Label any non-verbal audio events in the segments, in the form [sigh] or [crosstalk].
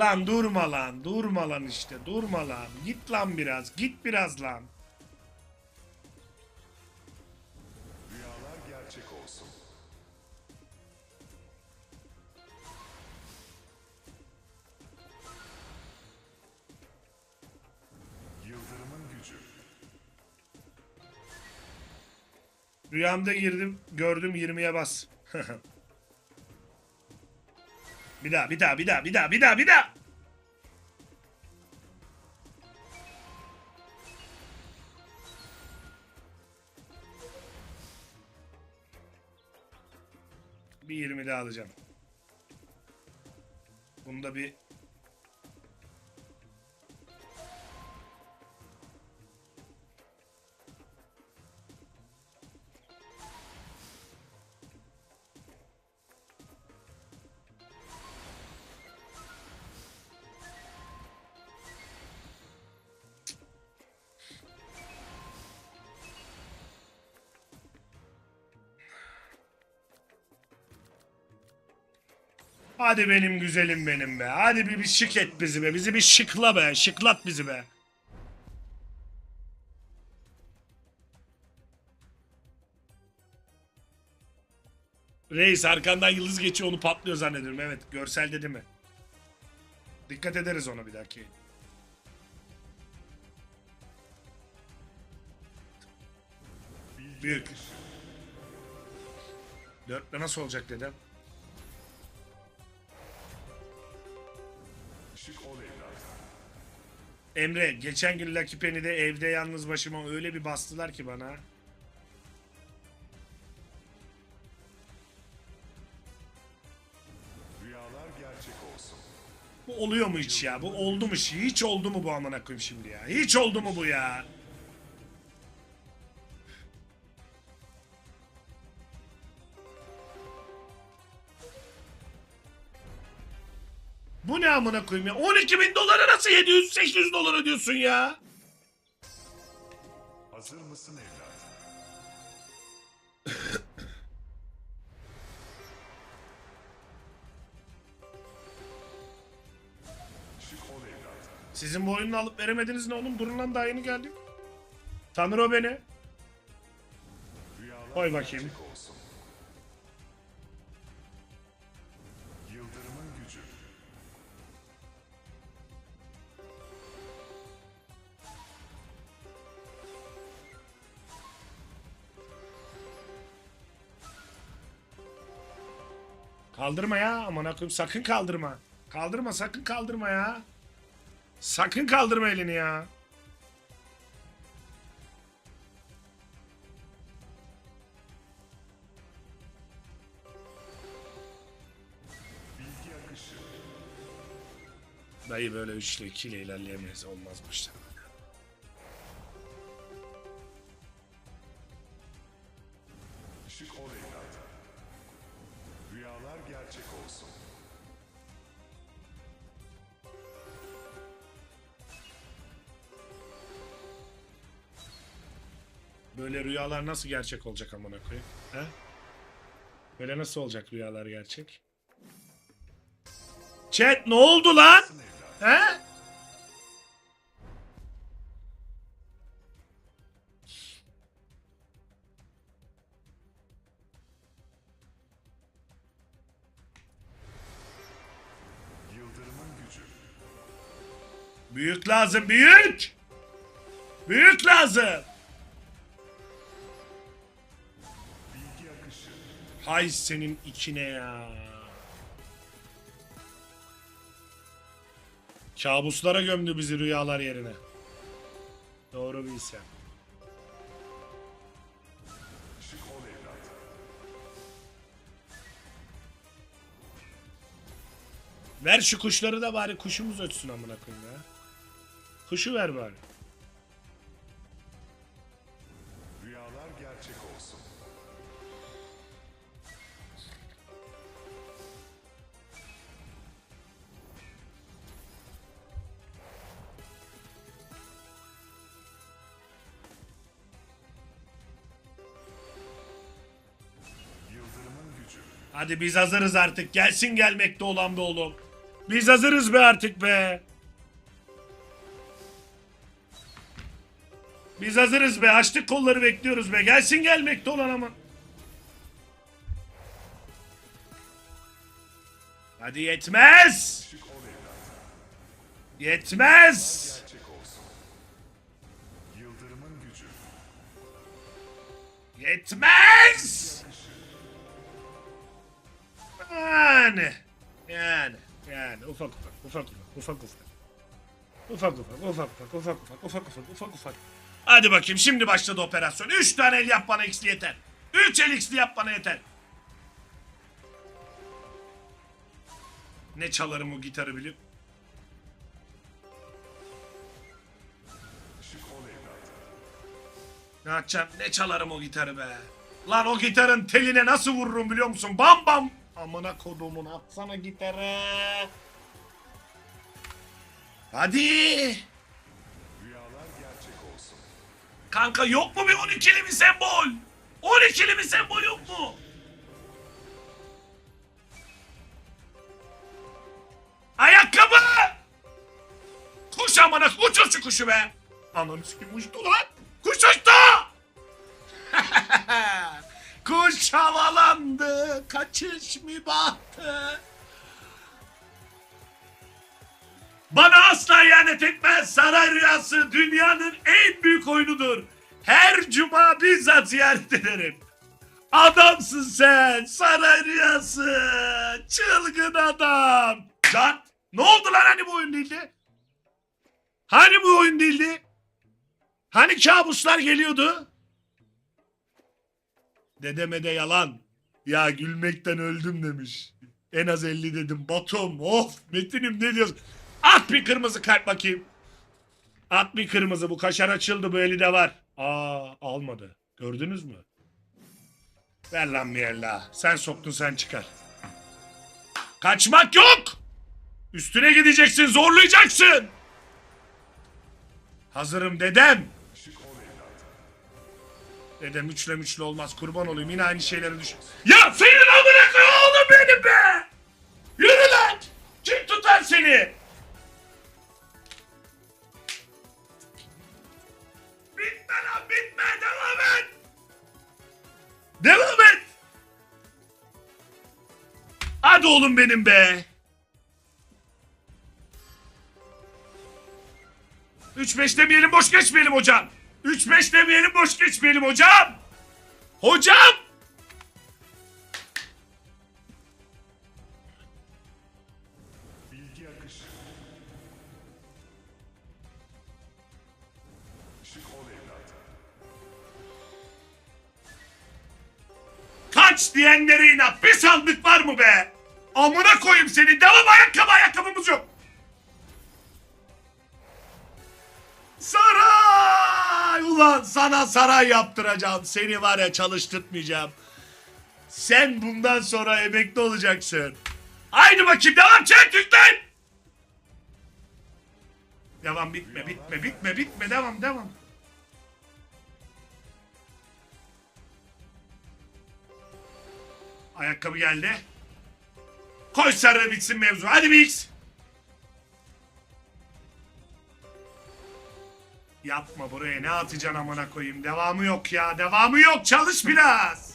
Lan durma lan. Durma lan işte. Durma lan. Git lan biraz. Git biraz lan. Rüyalar gerçek olsun. Yıldırımın gücü. Rüyamda girdim. Gördüm 20'ye bas. [laughs] bir daha bir daha bir daha bir daha bir daha bir daha. Bir 20 daha alacağım. Bunda bir Hadi benim güzelim benim be. Hadi bir, bir şık et bizi be. Bizi bir şıkla be. Şıklat bizi be. Reis arkandan yıldız geçiyor onu patlıyor zannediyorum. Evet görsel dedi mi? Dikkat ederiz ona bir dahaki. Büyük. Dörtle nasıl olacak dedem? Emre geçen gün Lucky Penny'de evde yalnız başıma öyle bir bastılar ki bana. Rüyalar gerçek olsun. Bu oluyor mu hiç ya? Bu oldu mu? Hiç oldu mu bu amına koyayım şimdi ya? Hiç oldu mu bu ya? Bu ne amına koyayım ya? 12 bin dolara nasıl 700-800 dolar ödüyorsun ya? Hazır mısın evlat? Sizin bu oyunu alıp veremediniz ne oğlum? Durun lan daha yeni geldim. Tanır o beni. Koy bakayım. Kaldırma ya aman koyayım sakın kaldırma. Kaldırma sakın kaldırma ya. Sakın kaldırma elini ya. Dayı böyle üçlü ikiyle ilerleyemeyiz olmaz bu işler. Işık evlat. Rüyalar gerçek olsun. Böyle rüyalar nasıl gerçek olacak amına koyayım? He? Böyle nasıl olacak rüyalar gerçek? Chat ne oldu lan? He? Büyük lazım büyük. Büyük lazım. Hay senin içine ya. Kabuslara gömdü bizi rüyalar yerine. Doğru evlat. Ver şu kuşları da bari kuşumuz ötsün amına koyayım ya. Kuşu ver bari. Rüyalar gerçek olsun. Hadi biz hazırız artık. Gelsin gelmekte olan be oğlum. Biz hazırız be artık be. Biz hazırız be. Açtık kolları bekliyoruz be. Gelsin gelmekte olan ama. Hadi yetmez. Yetmez. Yetmez. Yani. Yani. Yani ufak ufak ufak ufak ufak ufak. Ufak ufak ufak ufak ufak ufak ufak ufak ufak ufak. Hadi bakayım şimdi başladı operasyon. Üç tane el yap bana x'li yeter. Üç el x'li yap bana yeter. Ne çalarım o gitarı bilip. Ne yapacağım? Ne çalarım o gitarı be. Lan o gitarın teline nasıl vururum biliyor musun? Bam bam. Amına kodumun atsana gitarı. Hadi. Kanka yok mu bir 12'li bir sembol? 12'li bir sembol yok mu? Ayakkabı! Kuş amına uçur şu kuşu be! Ananı sikim uçtu lan! Kuş uçtu! [laughs] Kuş havalandı, kaçış mı bahtı? Bana asla ihanet etmez. Saray Rüyası dünyanın en büyük oyunudur. Her cuma bizzat ziyaret ederim. Adamsın sen. Saray Rüyası. Çılgın adam. Can ne oldu lan hani bu oyun değildi? Hani bu oyun değildi? Hani kabuslar geliyordu? Dedeme de yalan. Ya gülmekten öldüm demiş. En az 50 dedim. Batum of Metin'im ne diyorsun? At bir kırmızı kalp bakayım. At bir kırmızı bu kaşar açıldı bu eli de var. Aa almadı. Gördünüz mü? Ver lan daha. Sen soktun sen çıkar. Kaçmak yok. Üstüne gideceksin zorlayacaksın. Hazırım dedem. Dedem üçle müçle olmaz kurban olayım yine aynı şeylere düş. Ya senin amına koy oğlum benim be! Yürü lan! Kim tutar seni? Oğlum benim be! 3-5 demeyelim boş geçmeyelim hocam. 3-5 demeyelim boş geçmeyelim hocam. Hocam! Bilgi akışı. Şık ol. Kaç diyenlere inat. Bir sandık var mı be? Amına koyayım seni. Devam ayakkabı ayakkabımız yok. Saray! Ulan sana saray yaptıracağım. Seni var ya çalıştırtmayacağım. Sen bundan sonra emekli olacaksın. Haydi bakayım devam çek yüklen. Devam bitme bitme bitme bitme devam devam. Ayakkabı geldi. Koy sarı bitsin mevzu. Hadi Mix. Yapma buraya ne atacaksın amına koyayım. Devamı yok ya. Devamı yok. Çalış biraz.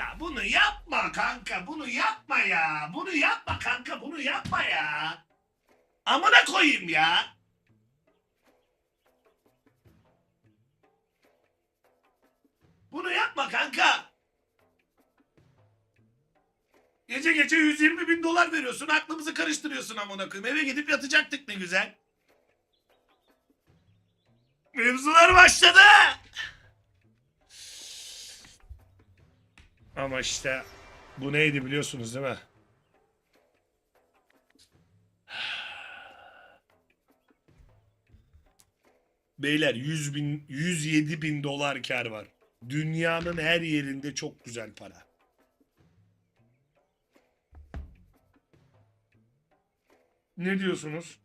Ya bunu yapma kanka. Bunu yapma ya. Bunu yapma kanka. Bunu yapma ya. Amına koyayım ya. Bunu yapma kanka. Gece gece 120 bin dolar veriyorsun. Aklımızı karıştırıyorsun amına koyayım. Eve gidip yatacaktık ne güzel. Mevzular başladı. Ama işte bu neydi biliyorsunuz değil mi? Beyler 100 bin, 107 bin dolar kar var. Dünyanın her yerinde çok güzel para. Ne diyorsunuz?